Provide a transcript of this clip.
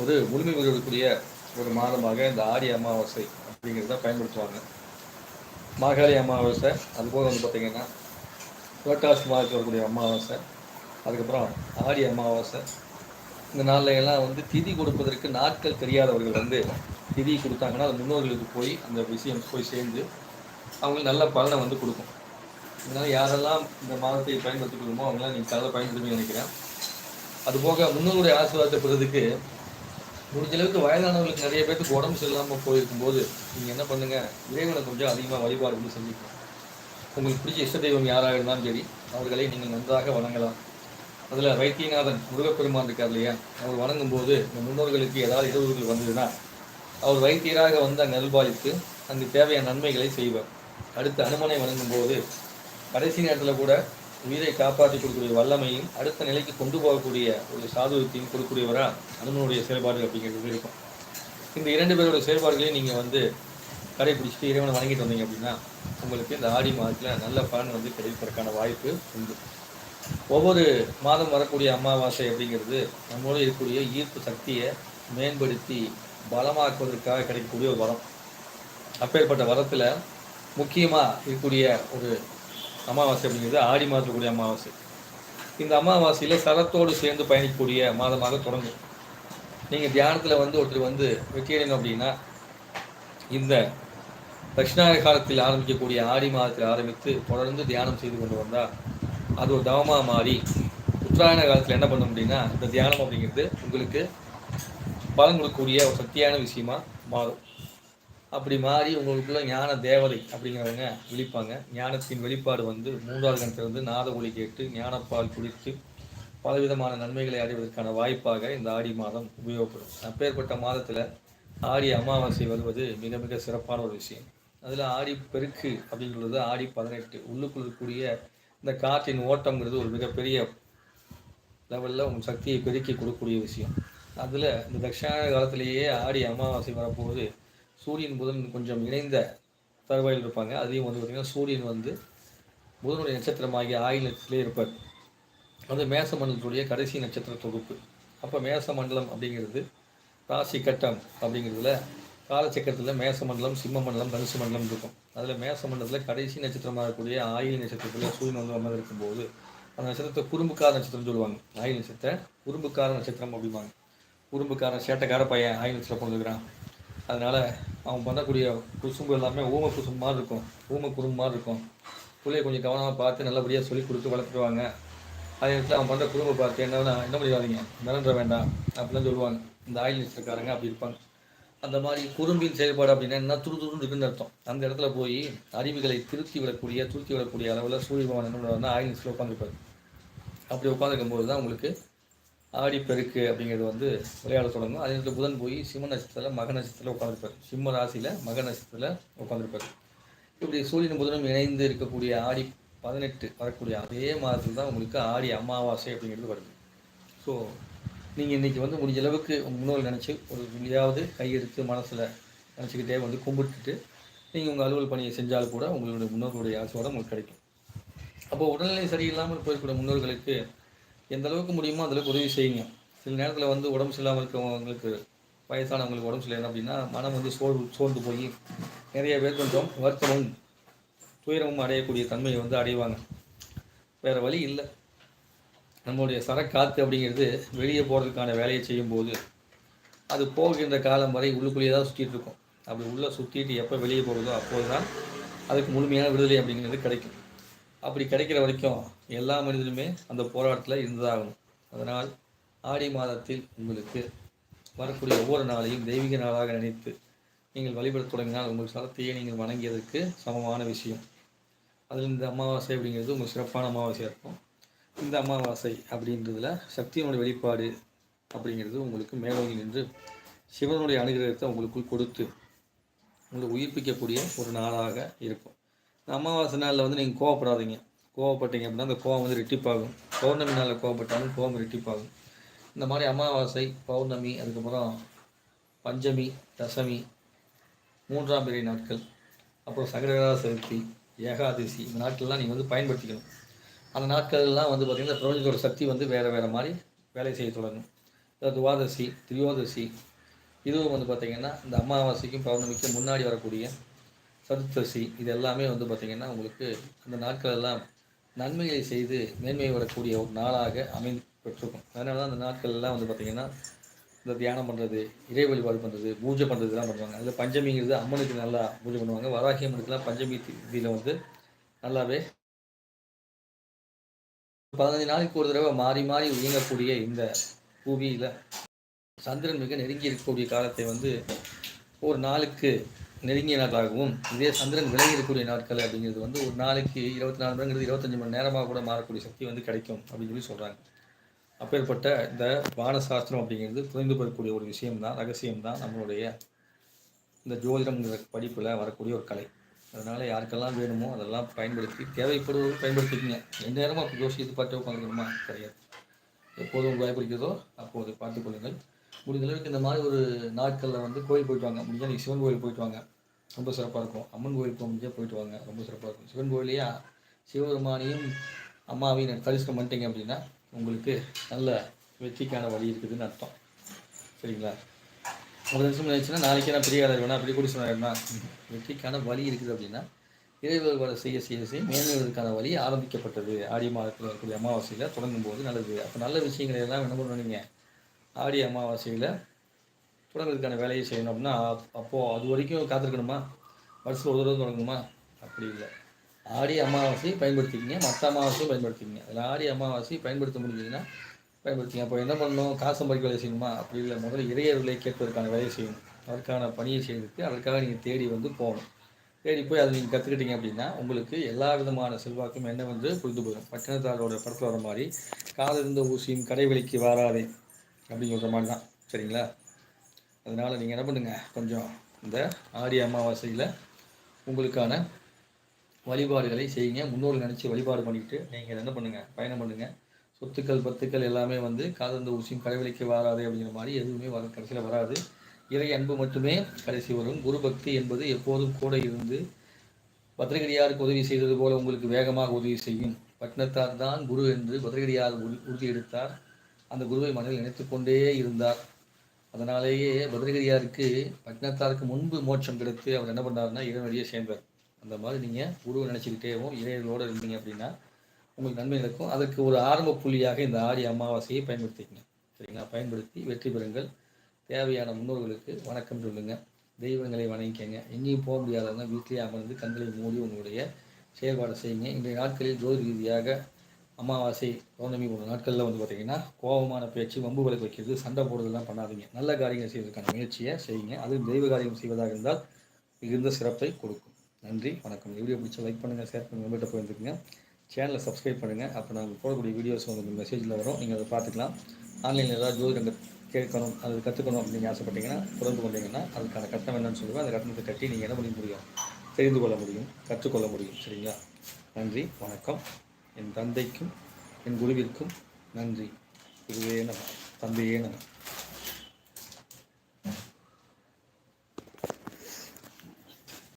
ஒரு முழுமை பெறக்கூடிய ஒரு மாதமாக இந்த ஆடி அமாவாசை அப்படிங்கிறத பயன்படுத்துவாங்க. மாகாளி அமாவாசை அதுபோக வந்து பார்த்திங்கன்னா புரட்டாசி மாதத்தில் வரக்கூடிய அமாவாசை அதுக்கப்புறம் ஆடி அமாவாசை. இந்த நாளில் எல்லாம் வந்து திதி கொடுப்பதற்கு நாட்கள் தெரியாதவர்கள் வந்து திதி கொடுத்தாங்கன்னா அது முன்னோர்களுக்கு போய் அந்த விஷயம் போய் சேர்ந்து அவங்களுக்கு நல்ல பலனை வந்து கொடுக்கும். அதனால் யாரெல்லாம் இந்த மாதத்தை பயன்படுத்திக்கணுமோ அவங்களாம் நீங்கள் கலரை பயன்படுத்தி நினைக்கிறேன். அதுபோக முன்னோருடைய ஆசீர்வாதத்தை பெறதுக்கு முடிஞ்ச அளவுக்கு வயதானவர்களுக்கு நிறைய பேருக்கு உடம்பு சரியில்லாமல் போயிருக்கும் போது நீங்கள் என்ன பண்ணுங்க? இறைவனை கொஞ்சம் அதிகமாக வழிபாடு வந்து உங்களுக்கு பிடிச்ச இஷ்ட தெய்வம் யாராக இருந்தாலும் சரி அவர்களை நீங்கள் நன்றாக வணங்கலாம். அதில் வைத்தியநாதன் முருகப்பெருமான் இருக்கார் இல்லையா? அவர் வணங்கும் போது இந்த முன்னோர்களுக்கு ஏதாவது இடஒதுகள் வந்ததுன்னா அவர் வைத்தியராக வந்த நல்பாலித்து அங்கு தேவையான நன்மைகளை செய்வார். அடுத்து அனுமனை வணங்கும் போது கடைசி நேரத்தில் கூட உயிரை காப்பாற்றி கொடுக்கக்கூடிய வல்லமையும் அடுத்த நிலைக்கு கொண்டு போகக்கூடிய ஒரு சாதுரியத்தையும் கொடுக்கக்கூடியவரா அனுமனுடைய செயல்பாடு அப்படிங்கிறது இருக்கும். இந்த இரண்டு பேருடைய செயல்பாடுகளையும் நீங்கள் வந்து கடைபிடிச்சிட்டு இறைவனை வணங்கிட்டு வந்தீங்க அப்படின்னா உங்களுக்கு இந்த ஆடி மாதத்தில் நல்ல பலன் வந்து கிடைப்பதற்கான வாய்ப்பு உண்டு. ஒவ்வொரு மாதம் வரக்கூடிய அமாவாசை அப்படிங்கிறது நம்மளோட இருக்கக்கூடிய ஈர்ப்பு சக்தியை மேம்படுத்தி பலமாக்குவதற்காக கிடைக்கக்கூடிய ஒரு வரம். அப்பேற்பட்ட வரத்தில் முக்கியமாக இருக்கக்கூடிய ஒரு அமாவாசை அப்படிங்கிறது ஆடி மாதத்துக்குரிய அமாவாசை. இந்த அமாவாசையில் சரத்தோடு சேர்ந்து பயணிக்கக்கூடிய மாதமாக தொடங்கும். நீங்கள் தியானத்தில் வந்து ஒருத்தர் வந்து வெற்றியடையணும் அப்படின்னா இந்த தட்சிணாய காலத்தில் ஆரம்பிக்கக்கூடிய ஆடி மாதத்தில் ஆரம்பித்து தொடர்ந்து தியானம் செய்து கொண்டு வந்தால் அது ஒரு தவமாக மாறி உத்தராயண காலத்தில் என்ன பண்ண அப்படின்னா இந்த தியானம் அப்படிங்கிறது உங்களுக்கு பலன் கொடுக்கக்கூடிய ஒரு சக்தியான விஷயமா மாறும். அப்படி மாறி உங்களுக்குள்ள ஞான தேவதை அப்படிங்கிறவங்க விழிப்பாங்க. ஞானத்தின் வெளிப்பாடு வந்து மூன்றாவது கணத்திலிருந்து நாத ஒளி கேட்டு ஞானப்பால் குடித்து பலவிதமான நன்மைகளை அடைவதற்கான வாய்ப்பாக இந்த ஆடி மாதம் உபயோகப்படும். அப்பேற்பட்ட மாதத்தில் ஆடி அமாவாசை வருவது மிக மிக சிறப்பான ஒரு விஷயம். அதில் ஆடி பெருக்கு அப்படிங்கிறது ஆடி பதினெட்டு. உள்ளுக்குள் இருக்கக்கூடிய இந்த காற்றின் ஓட்டம்ங்கிறது ஒரு மிகப்பெரிய லெவலில் உங்கள் சக்தியை பெருக்கி கொடுக்கக்கூடிய விஷயம். அதில் இந்த தட்சிணாயன காலத்திலேயே ஆடி அமாவாசை வரப்போகுது. சூரியன் புதன் கொஞ்சம் இணைந்த தருவாயில் இருப்பாங்க. அதையும் வந்து பார்த்திங்கன்னா சூரியன் வந்து புதனுடைய நட்சத்திரமாகிய ஆயில் நட்சத்திரத்திலே இருப்பார். அது மேச மண்டலத்துடைய கடைசி நட்சத்திர தொகுப்பு. அப்போ மேச மண்டலம் அப்படிங்கிறது ராசி கட்டம் அப்படிங்கிறதுல காலச்சக்கரத்தில் மேச மண்டலம் சிம்ம மண்டலம் தனுசு மண்டலம் இருக்கும். அதில் மேச மண்டலத்தில் கடைசி நட்சத்திரமாக இருக்கக்கூடிய ஆயுள் நட்சத்திரத்தில் சூரியன் வந்து அமர்ந்து இருக்கும்போது அந்த நட்சத்திரத்தை குறும்புக்கார நட்சத்திரம் சொல்லுவாங்க. ஆயில் நட்சத்திரம் குறும்புக்கார நட்சத்திரம் அப்படிம்பாங்க. குறும்புக்காரன் சேட்டைக்கார பையன் ஆயுள் நட்சத்திரம் பிறந்துக்கிறான் அதனால் அவன் பண்ணக்கூடிய குசும்பு எல்லாமே ஊம குசும்பு மாதிரி இருக்கும். ஊம குறும்பு மாதிரி இருக்கும். பிள்ளைய கொஞ்சம் கவனமாக பார்த்து நல்லபடியாக சொல்லி கொடுத்து வளர்த்துருவாங்க. அதே நேரத்தில் அவன் பண்ணுற குடும்ப பார்த்து என்னன்னா என்ன முடியாதீங்க மிரண்ட வேண்டாம் அப்படிலாம் சொல்லுவாங்க. இந்த ஆயில் நட்சத்திரக்காரங்க அப்படி இருப்பாங்க. அந்த மாதிரி குறும்பின் செயல்பாடு அப்படின்னா என்ன? துரு துருன்னு இருக்குன்னு அர்த்தம். அந்த இடத்துல போய் அறிவுகளை திருத்தி விடக்கூடிய திருத்தி விடக்கூடிய அளவில் சூரியபவன் என்ன பண்ணுவாருன்னா ஆயில் நட்சத்திரம் உட்காந்துருப்பாரு அப்படி உட்காந்துருக்கும் போது தான் உங்களுக்கு ஆடிப்பெருக்கு அப்படிங்கிறது வந்து விளையாட தொடங்கும். அதே நேரத்தில் புதன் போய் சிம்ம நட்சத்திரத்தில் மக நட்சத்திரத்தில் உட்காந்துருப்பார் சிம்ம ராசியில் மக நட்சத்திரத்தில் உட்காந்துருப்பார் இப்படி சூரியன் புதனும் இணைந்து இருக்கக்கூடிய ஆடி பதினெட்டு வரக்கூடிய அதே மாதத்தில் தான் உங்களுக்கு ஆடி அமாவாசை அப்படிங்கிறது வருது. ஸோ நீங்கள் இன்றைக்கி வந்து முடிஞ்ச அளவுக்கு முன்னோர்கள் நினச்சி ஒரு வெளியாவது கையெடுத்து மனசில் நினச்சிக்கிட்டே வந்து கும்பிட்டுட்டு நீங்கள் உங்கள் அலுவல் பணியை செஞ்சாலும் கூட உங்களுடைய முன்னோர்களுடைய ஆசையோடு உங்களுக்கு கிடைக்கும். அப்போ உடல்நிலை சரியில்லாமல் போயிருக்கிற முன்னோர்களுக்கு எந்த அளவுக்கு முடியுமோ அந்தளவுக்கு உதவி செய்யுங்க. சில நேரத்தில் வந்து உடம்பு சரியில்லாமல் இருக்கிறவங்களுக்கு வயசானவங்களுக்கு உடம்பு சரியில்லை அப்படின்னா மனம் வந்து சோர்வு சோர்ந்து போய் நிறைய பேர் கொஞ்சம் வருத்தமும் துயரமும் அடையக்கூடிய தன்மையை வந்து அடைவாங்க. வேறு வழி இல்லை. நம்மளுடைய சரக்காத்து அப்படிங்கிறது வெளியே போகிறதுக்கான வேலையை செய்யும்போது அது போகின்ற காலம் வரை உள்ளுக்குள்ளேயே தான் சுற்றிட்டு இருக்கும். அப்படி உள்ளே சுற்றிட்டு எப்போ வெளியே போகிறதோ அப்போது தான் அதுக்கு முழுமையான விடுதலை அப்படிங்கிறது கிடைக்கும். அப்படி கிடைக்கிற வரைக்கும் எல்லா மனிதனுமே அந்த போராட்டத்தில் இருந்ததாகணும். அதனால் ஆடி மாதத்தில் உங்களுக்கு வரக்கூடிய ஒவ்வொரு நாளையும் தெய்வீக நாளாக நினைத்து நீங்கள் வழிபட தொடங்கினால் உங்கள் சரத்தையே நீங்கள் வணங்கியதற்கு சமமான விஷயம். அதில் இந்த அமாவாசை அப்படிங்கிறது உங்கள் சிறப்பான அமாவாசையாக இருக்கும். இந்த அமாவாசை அப்படின்றதுல சக்தியினுடைய வெளிப்பாடு அப்படிங்கிறது உங்களுக்கு மேலோங்கி நின்று சிவனுடைய அனுகிரகத்தை உங்களுக்குள் கொடுத்து உங்களை உயிர்ப்பிக்கக்கூடிய ஒரு நாளாக இருக்கும். அமாவாசை நாளில் வந்து நீங்கள் கோவப்படாதீங்க. கோவப்பட்டீங்க அப்படின்னா அந்த கோவம் வந்து ரெட்டிப்பாகும் பௌர்ணமி நாளில் கோவப்பட்டாலும் கோவம் ரெட்டிப்பாகும் இந்த மாதிரி அமாவாசை பௌர்ணமி அதுக்கப்புறம் பஞ்சமி தசமி மூன்றாம் பிறை நாட்கள் அப்புறம் சங்கரகரா சதுர்த்தி ஏகாதசி இந்த நாட்கள்லாம் நீங்கள் வந்து பயன்படுத்திக்கணும். அந்த நாட்கள்லாம் வந்து பார்த்திங்கன்னா பிரபஞ்சத்தோட சக்தி வந்து வேறு வேறு மாதிரி வேலை செய்ய தொடங்கும். துவாதசி திரியோதசி இதுவும் வந்து பார்த்திங்கன்னா இந்த அமாவாசைக்கும் பௌர்ணமிக்கும் முன்னாடி வரக்கூடிய சதுர்த்தசி இது எல்லாமே வந்து பார்த்திங்கன்னா உங்களுக்கு அந்த நாட்கள் எல்லாம் நன்மைகளை செய்து மேன்மை வரக்கூடிய ஒரு நாளாக அமைந்து பெற்றிருக்கும். அதனால தான் அந்த நாட்கள் எல்லாம் வந்து பார்த்திங்கன்னா இந்த தியானம் பண்ணுறது இறை வழிபாடு பண்ணுறது பூஜை பண்ணுறது இதெல்லாம் பண்ணுவாங்க. அதில் பஞ்சமிங்கிறது அம்மனுக்கு நல்லா பூஜை பண்ணுவாங்க. வராகி அம்மனுக்குலாம் பஞ்சமி திதியில் வந்து நல்லாவே பதினஞ்சு நாளைக்கு ஒரு தடவை மாறி மாறி இயங்கக்கூடிய இந்த புவியில் சந்திரன் மிக நெருங்கி இருக்கக்கூடிய காலத்தை வந்து ஒரு நாளுக்கு நெருங்கிய நாட்களாகவும் இதே சந்திரன் விலகி இருக்கக்கூடிய நாட்கள் அப்படிங்கிறது வந்து ஒரு நாளைக்கு இருபத்தி நாலு மணிங்கிறது இருபத்தஞ்சு மணி நேரமாக கூட மாறக்கூடிய சக்தி வந்து கிடைக்கும் அப்படின்னு சொல்லி சொல்கிறாங்க அப்பேற்பட்ட இந்த வானசாஸ்திரம் அப்படிங்கிறது புரிந்து பெறக்கூடிய ஒரு விஷயம்தான் ரகசியம்தான் நம்மளுடைய இந்த ஜோதிடம்ங்கிற படிப்பில் வரக்கூடிய ஒரு கலை. அதனால் யாருக்கெல்லாம் வேணுமோ அதெல்லாம் பயன்படுத்தி தேவைப்படுவது பயன்படுத்திக்கங்க. எந்த நேரமும் அப்படி யோசித்து பார்த்து உட்காந்துக்கணுமா கிடையாது. எப்போதும் இருக்கிறதோ அப்போது பார்த்துக் கொள்ளுங்கள் அளவுக்கு இந்த மாதிரி ஒரு நாட்களில் வந்து கோயில் போயிட்டு வாங்க. முடிஞ்சால் நீங்கள் சிவன் கோயில் போயிட்டு வாங்க. ரொம்ப சிறப்பாக இருக்கும். அம்மன் கோயில் போக முடிஞ்சால் போயிட்டு வாங்க. ரொம்ப சிறப்பாக இருக்கும். சிவன் கோயிலையா சிவபெருமானையும் அம்மாவையும் தரிசனம் பண்ணிட்டீங்க அப்படின்னா உங்களுக்கு நல்ல வெற்றிக்கான வழி இருக்குதுன்னு அர்த்தம். சரிங்களா? ஒரு நிமிஷம் நினைச்சுன்னா நாளைக்கே நான் பெரிய ஆளர் வேணா அப்படி கூட சொன்னா வெற்றிக்கான வழி இருக்குது அப்படின்னா இறை வழிபாடு செய்ய செய்ய செய்ய மேன்மைவதற்கான வழி ஆரம்பிக்கப்பட்டது. ஆடி மாதத்தில் இருக்கக்கூடிய அமாவாசையில் தொடங்கும் போது நல்லது. அப்போ நல்ல விஷயங்களை எல்லாம் என்ன பண்ணுவீங்க ஆடி அமாவாசையில் தொடங்குறதுக்கான வேலையை செய்யணும் அப்படின்னா அப்போது அது வரைக்கும் காத்திருக்கணுமா? வருஷம் ஒரு தடவை தொடங்கணுமா? அப்படி இல்லை. ஆடி அமாவாசையை பயன்படுத்திக்கிங்க. மற்ற அமாவாசையும் பயன்படுத்திக்கிங்க. அதில் ஆடி அமாவாசை பயன்படுத்த முடிஞ்சதுன்னா பயன்படுத்திங்க. அப்போ என்ன பண்ணணும்? காசு சம்பாதிக்க வேலை செய்யணுமா? அப்படி இல்லை. முதல்ல இறையர்களை கேட்பதற்கான வேலையை செய்யணும். அதற்கான பணியை செய்யறதுக்கு அதற்காக நீங்கள் தேடி வந்து போகணும். தேடி போய் அதை நீங்கள் கற்றுக்கிட்டீங்க அப்படின்னா உங்களுக்கு எல்லா விதமான செல்வாக்கும் என்ன வந்து புரிந்து போயிடும் பட்டினத்தாரோட படத்தில் வர மாதிரி காதிருந்த ஊசியும் கடைவெளிக்கு வாராதே. அப்படிங்கிற மாதிரி தான். சரிங்களா? அதனால் நீங்கள் என்ன பண்ணுங்க? கொஞ்சம் இந்த ஆடி அமாவாசையில் உங்களுக்கான வழிபாடுகளை செய்யுங்க. முன்னோர்கள் நினச்சி வழிபாடு பண்ணிக்கிட்டு நீங்கள் என்ன பண்ணுங்கள் பயணம் பண்ணுங்கள் சொத்துக்கள் பத்துக்கள் எல்லாமே வந்து காதந்த ஊசியும் கடைவெளிக்கு வராது அப்படிங்கிற மாதிரி எதுவுமே வர கடைசியில் வராது. இறை அன்பு மட்டுமே கடைசி வரும். குரு பக்தி என்பது எப்போதும் கூட இருந்து பத்திரிகையாருக்கு உதவி செய்தது போல உங்களுக்கு வேகமாக உதவி செய்யும். பட்டினத்தார் தான் குரு என்று பத்திரிகையார் உறுதி எடுத்தார். அந்த குருவை மனதில் நினைத்து கொண்டே இருந்தார். அதனாலேயே பத்ரகிரியாருக்கு பட்டினத்தாருக்கு முன்பு மோட்சம் கிடைத்து அவர் என்ன பண்ணாருன்னா இறைவனுடைய சேர்ந்தார். அந்த மாதிரி நீங்கள் குருவை நினச்சிக்கிட்டேவும் இறைவர்களோடு இருந்தீங்க அப்படின்னா உங்களுக்கு நன்மை நடக்கும். அதற்கு ஒரு ஆரம்ப புள்ளியாக இந்த ஆடி அமாவாசையை பயன்படுத்திக்கங்க. சரிங்களா? பயன்படுத்தி வெற்றி பெறுங்கள். தேவையான முன்னோர்களுக்கு வணக்கம் சொல்லுங்க. தெய்வங்களை வணங்கிக்கங்க. எங்கேயும் போக முடியாதவங்க வீட்டிலேயே அமர்ந்து கண்களை மூடி உங்களுடைய செயல்பாடு செய்யுங்க. இன்றைய நாட்களில் ஜோதி ரீதியாக அமாவாசை பௌர்ணமி போன்ற நாட்களில் வந்து பார்த்தீங்கன்னா கோபமான பேச்சு வம்பு விளக்கு வைக்கிறது சண்டை போடுறதெல்லாம் பண்ணாதீங்க. நல்ல காரியங்கள் செய்வதற்கான முயற்சியை செய்யுங்க. அது தெய்வ காரியம் செய்வதாக இருந்தால் மிகுந்த சிறப்பை கொடுக்கும். நன்றி வணக்கம். வீடியோ பிடிச்ச லைக் பண்ணுங்கள் ஷேர் பண்ணுங்கள் உங்கள்கிட்ட போயிருந்துக்குங்க சேனலை சப்ஸ்கிரைப் பண்ணுங்கள் அப்போ நாங்கள் போடக்கூடிய வீடியோஸ் வந்து மெசேஜில் வரும். நீங்கள் அதை பார்த்துக்கலாம். ஆன்லைனில் ஏதாவது ஜோதிடம் கேட்கணும் அது கற்றுக்கணும் அப்படின்னு ஆசைப்பட்டீங்கன்னா தொடர்பு கொண்டீங்கன்னா அதுக்கான கட்டணம் என்னன்னு சொல்லுவேன் அந்த கட்டணத்தை கட்டி நீங்கள் என்ன பண்ண முடியும்? தெரிந்து கொள்ள முடியும் கற்றுக்கொள்ள முடியும். சரிங்களா? நன்றி வணக்கம். என் தந்தைக்கும் என் குருவிற்கும் நன்றி. குருவே நம தந்தையே நம.